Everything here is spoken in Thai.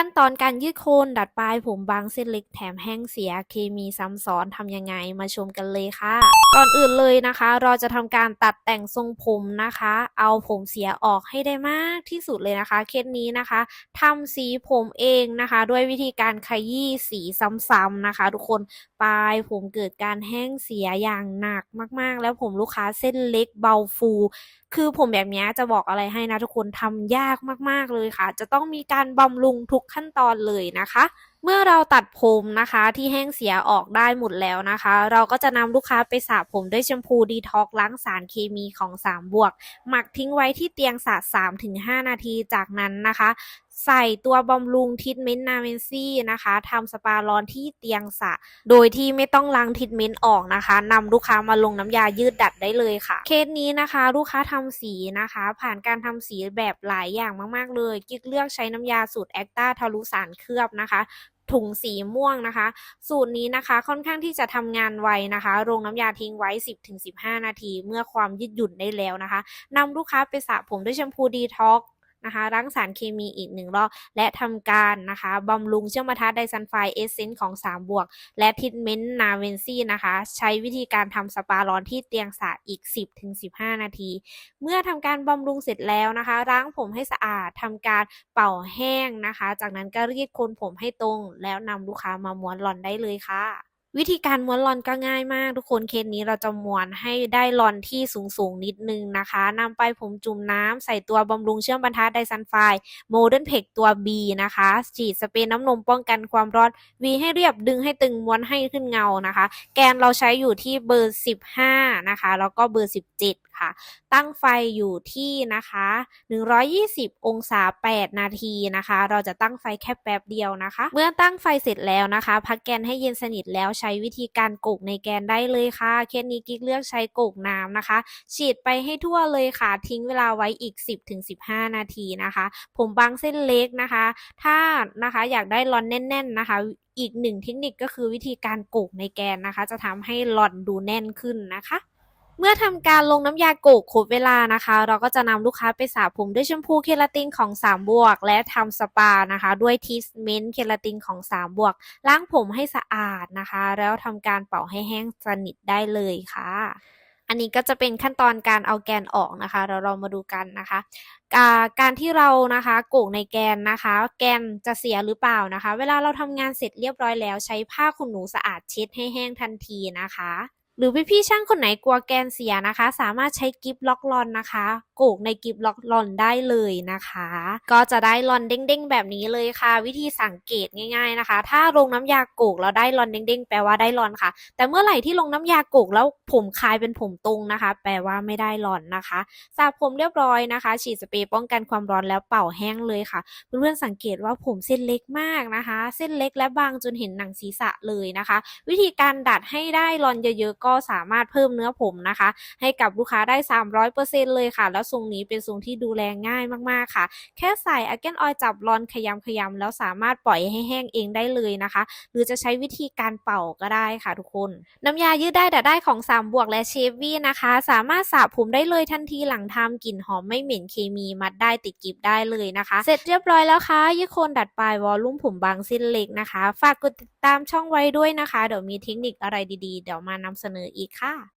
ขั้นตอนการยืดโคนดัดปลายผมบางเส้นเล็กแถมแห้งเสียเคมีซ้ำซ้อนทำยังไงมาชมกันเลยค่ะ ก่อนอื่นเลยนะคะ เราจะทำการตัดแต่งทรงผมนะคะ เอาผมเสียออกให้ได้มากที่สุดเลยนะคะ เคสนี้นะคะทำสีผมเองนะคะ ด้วยวิธีการขยี้สีซ้ำๆนะคะ ทุกคนปลายผมเกิดการแห้งเสียอย่างหนักมากๆ แล้วผมลูกค้าเส้นเล็กเบาฟู คือผมแบบนี้จะบอกอะไรให้นะทุกคนทำยากมากๆเลยค่ะ จะต้องมีการบำรุงทุกขั้นตอนเลยนะคะ เมื่อเราตัดผมนะคะที่แห้งเสียออกได้หมดแล้วนะคะ เราก็จะนำลูกค้าไปสระผมด้วยแชมพูดีท็อกล้างสารเคมีของ 3 บวก หมักทิ้งไว้ที่เตียงสระ3-5 นาทีจากนั้นนะคะ ใส่ตัวบำรุงทิทเมนต์นาเวนซี่นะคะทำสปาร้อนที่เตียงสระโดยที่ไม่ต้องล้างทิทเมนต์ออกนะคะนำลูกค้ามาลงน้ำยายืดดัดได้เลยค่ะ เคสนี้นะคะลูกค้าทำสีนะคะ ผ่านการทำสีแบบหลายอย่างมากๆ เลยกิ๊กเลือกใช้น้ำยาสูตรแอคตาทารุสารเคลือบนะคะถุงสีม่วงนะคะ สูตรนี้นะคะค่อนข้างที่จะทำงานไวนะคะโรงน้ำยาทิ้งไว้ 10-15 นาที เมื่อความยืดหยุ่นได้แล้วนะคะนำลูกค้าไปสระผมด้วยแชมพูดีท็อก นะคะล้างสารเคมีอีกหนึ่งรอบและทำการนะคะบำรุงเชื่อมประทะไดซันไฟเอเซนต์ของ 3 บวก และทิทเมนต์นาเวนซี่นะคะ ใช้วิธีการทำสปาร้อนที่เตียงสระอีก 10-15 นาที เมื่อทำการบำรุงเสร็จแล้วนะคะล้างผมให้สะอาดทำการเป่าแห้งนะคะ จากนั้นก็รีดโคนผมให้ตรง แล้วนำลูกค้ามาม้วนหลอนได้เลยค่ะ วิธีการม้วนลอนก็ง่ายมากทุกคนเคสนี้เราจะม้วนให้ได้ลอนที่สูงๆ นิดนึงนะคะนำไปผมจุ่มน้ำใส่ตัวบำรุงเชื่อมบรรทัดไดซันไฟโมเดิร์นเพกตัว B นะคะ ฉีดสเปรย์น้ำนมป้องกันความร้อน V ให้เรียบดึงให้ตึงม้วนให้ขึ้นเงานะคะ แกนเราใช้อยู่ที่เบอร์ 15 นะคะ แล้วก็เบอร์ 17 ค่ะ ตั้งไฟอยู่ที่นะคะ 120 องศา 8 นาทีนะคะ เราจะตั้งไฟแค่แป๊บเดียวนะคะ เมื่อตั้งไฟเสร็จแล้วนะคะ พักแกนให้เย็นสนิทแล้วใช้วิธีการโกกในแกนได้เลยค่ะ เคสนี้กิ๊กเลือกใช้โกกน้ำนะคะ ฉีดไปให้ทั่วเลยค่ะ ทิ้งเวลาไว้อีก 10-15 นาทีนะคะ ผมบางเส้นเล็กนะคะ ถ้านะคะอยากได้ร้อนแน่น ๆ นะคะอีกหนึ่งเทคนิคก็คือวิธีการโกกในแกนนะคะ จะทำให้ลอนดูแน่นขึ้นนะคะ เมื่อทำการลงน้ำยาโกกครบเวลานะคะ เราก็จะนำลูกค้าไปสระผมด้วยแชมพูเคราตินของ3บวก และทำสปานะคะ ด้วยทีสเมนต์เคราตินของ3บวก ล้างผมให้สะอาดนะคะ แล้วทำการเป่าให้แห้งสนิทได้เลยค่ะอันนี้ก็จะเป็นขั้นตอนการเอาแกนออกนะคะ เราเรามาดูกันนะคะ การที่เรานะคะโกกในแกนนะคะ แกนจะเสียหรือเปล่านะคะ เวลาเราทำงานเสร็จเรียบร้อยแล้ว ใช้ผ้าขนหนูสะอาดเช็ดให้แห้งทันทีนะคะ หรือพี่ๆช่างคนไหนกลัวแกนเสียนะคะ สามารถใช้กิฟล็อกลอนนะคะโกกในกิฟล็อกลอนได้เลยนะคะ ก็จะได้ลอนเด้งๆ แบบนี้เลยค่ะ วิธีสังเกตง่ายๆนะคะ ถ้าลงน้ำยาโกกแล้วได้ลอนเด้งๆ แปลว่าได้ลอนค่ะ แต่เมื่อไหร่ที่ลงน้ำยาโกกแล้วผมคลายเป็นผมตรงนะคะ แปลว่าไม่ได้ลอนนะคะสระผมเรียบร้อยนะคะ ฉีดสเปรย์ป้องกันความร้อนแล้วเป่าแห้งเลยค่ะเพื่อนๆสังเกตว่าผมเส้นเล็กมากนะคะ เส้นเล็กและบางจนเห็นหนังศีรษะเลยนะคะ วิธีการดัดให้ได้รอนเยอะๆก็สามารถเพิ่มเนื้อผมนะคะ ให้กับลูกค้าได้ 300%เลยค่ะ แล้วทรงนี้เป็นทรงที่ดูแลง่ายมากๆค่ะ แค่ใส่อาเกนออยจับรอนขยำขยำแล้วสามารถปล่อยให้แห้งเองได้เลยนะคะ หรือจะใช้วิธีการเป่าก็ได้ค่ะทุกคน น้ำยายืดได้ดัดได้ของ3บวกและเชฟวี่นะคะ สามารถสระผมได้เลยทันทีหลังทำกลิ่นหอมไม่เหม็นเคมีมัดได้ติดกิบได้เลยนะคะ เสร็จเรียบร้อยแล้วค่ะยืดโคนดัดปลายวอลลุ่มผมบางเส้นเล็กนะคะ ฝากกดติดตามช่องไว้ด้วยนะคะ เดี๋ยวมีเทคนิคอะไรดีๆ เดี๋ยวมานำเสนนออีกค่ะ